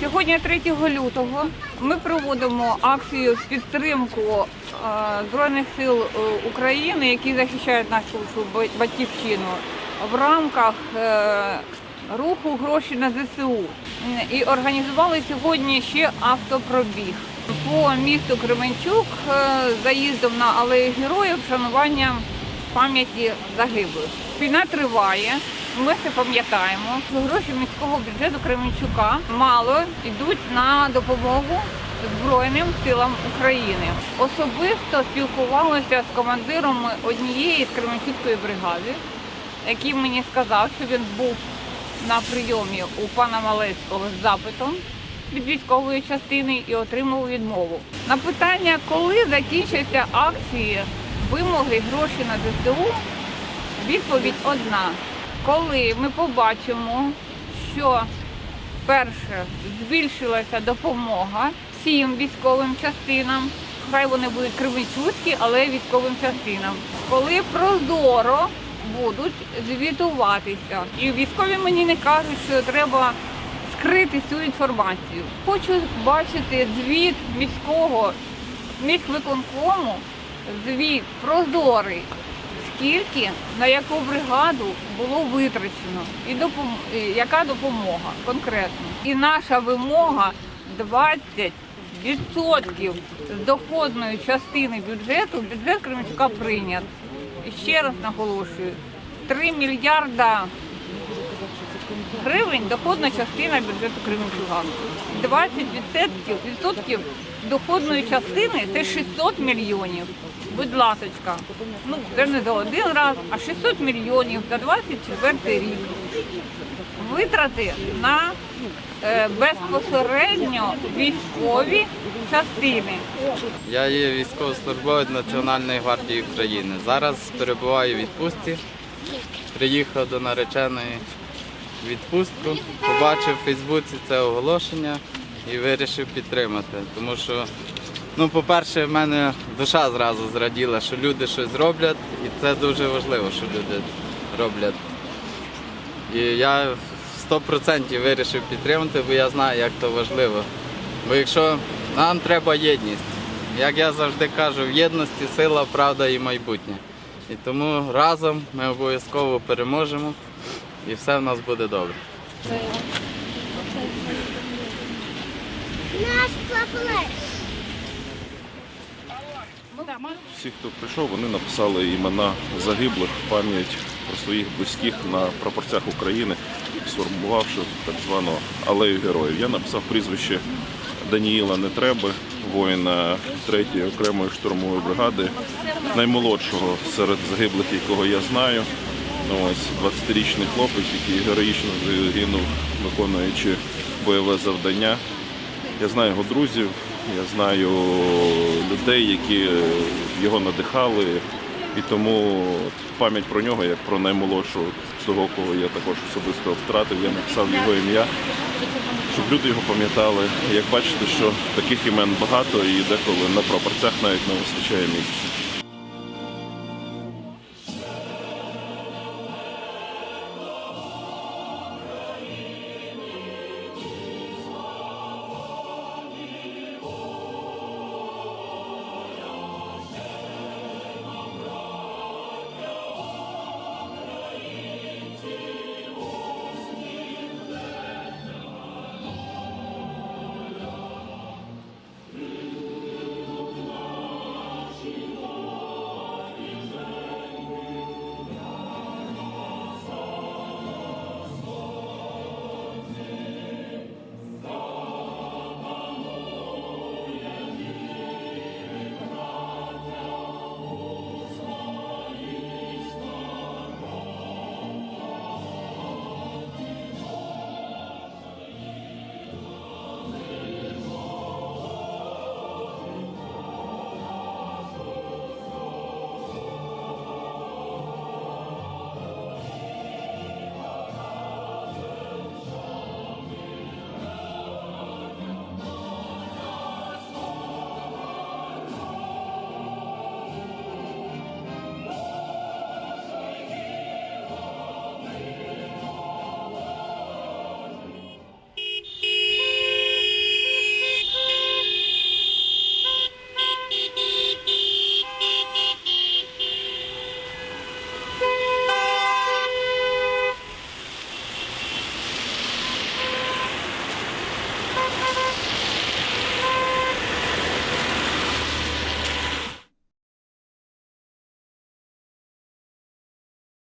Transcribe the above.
Сьогодні 3 лютого ми проводимо акцію в підтримку е, Збройних сил е, України, які захищають нашу батьківщину в рамках е, руху гроші на ЗСУ. І організували сьогодні ще автопробіг по місту Кременчук з заїздом на алею героїв, вшануванням пам'яті загиблих. Війна триває. Ми це пам'ятаємо. Гроші міського бюджету Кременчука мало йдуть на допомогу Збройним силам України. Особисто спілкувалася з командиром однієї з Кременчуцької бригади, який мені сказав, що він був на прийомі у пана Малецького з запитом від військової частини і отримав відмову. На питання, коли закінчаться акції вимоги гроші на ЗСУ, відповідь одна. Коли ми побачимо, що перше збільшилася допомога всім військовим частинам, хай вони будуть кривичуцькі, але військовим частинам. Коли прозоро будуть звітуватися. І військові мені не кажуть, що треба скрити цю інформацію. Хочу бачити звіт міського міськвиконкому, звіт прозорий, скільки на яку бригаду було витрачено, і допом... яка допомога конкретно. І наша вимога 20 відсотків з доходної частини бюджету бюджет Кременчука прийнят. І ще раз наголошую, 3 мільярда гривень доходна частина бюджету Кременчуга. 20 відсотків, відсотків доходної частини це 600 мільйонів. Будь ласочка, ну це не за один раз, а 600 мільйонів за 24 рік. Витрати на е, безпосередньо військові частини. Я є військовослужбовець Національної гвардії України. Зараз перебуваю у відпустці. Приїхав до нареченої в відпустку, побачив у Фейсбуці це оголошення і вирішив підтримати. Тому що, ну, по-перше, в мене душа зразу зраділа, що люди щось роблять, і це дуже важливо, що люди роблять. І я 100% вирішив підтримати, бо я знаю, як то важливо. Бо якщо нам треба єдність, як я завжди кажу, в єдності сила, правда і майбутнє. І тому разом ми обов'язково переможемо і все в нас буде добре. Наш плакалець. Всі, хто прийшов, вони написали імена загиблих в пам'ять про своїх близьких на прапорцях України, сформувавши так звану алею героїв. Я написав прізвище Даніїла Нетреби, воїна 3-ї окремої штурмової бригади, наймолодшого серед загиблих, якого я знаю. Ну, ось 20-річний хлопець, який героїчно загинув, виконуючи бойове завдання. Я знаю його друзів, я знаю людей, які його надихали. І тому пам'ять про нього, як про наймолодшого, того, кого я також особисто втратив, я написав його ім'я, щоб люди його пам'ятали. Як бачите, що таких імен багато і деколи на прапорцях навіть не вистачає місця.